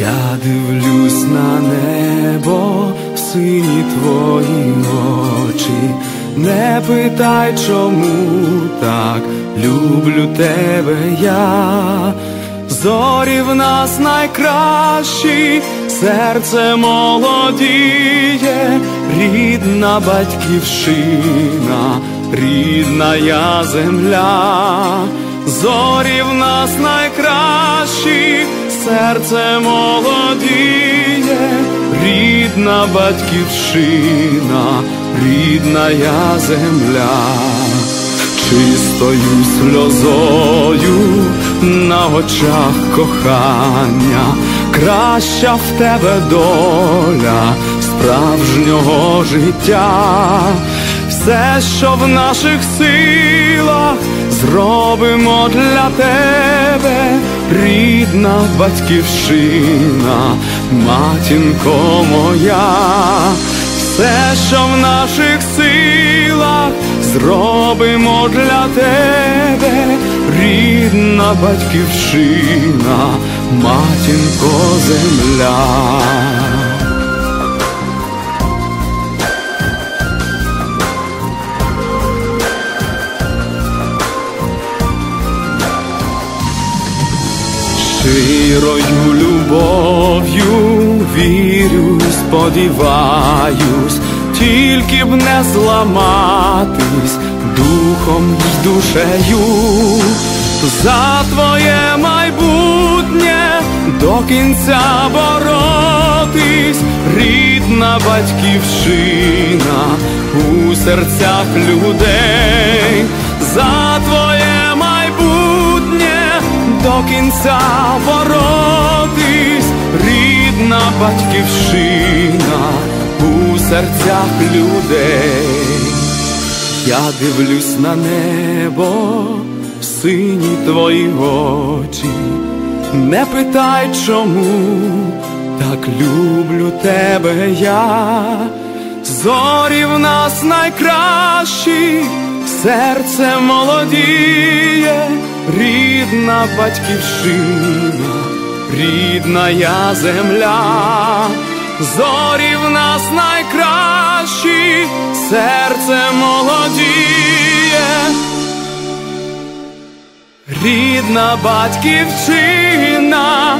Я дивлюсь на небо, сині твої очі, не питай, чому так люблю тебе я, зорі в нас найкращі, серце молодіє, рідна батьківщина, рідна я земля, зорі в нас найкращі серце молодіє, рідна батьківщина, рідна я земля, чистою сльозою на очах кохання, краща в тебе доля справжнього життя, все, що в наших силах. Зробимо для тебе рідна батьківщина, матінко моя, все, що в наших силах, зробимо для тебе, рідна батьківщина, матінко земля. Щирою любов'ю вірю, сподіваюсь, тільки б не зламатись духом й душею, за твоє майбутнє до кінця боротись, рідна батьківщина у серцях людей, за твоє кінця боротись, рідна батьківщина у серцях людей. Я дивлюсь на небо, сині твої очі, не питай чому, так люблю тебе я, зорі в нас найкращі, серце молодіє, рідна батьківщина, рідна земля, зорі в нас найкращі, серце молодіє, рідна батьківщина.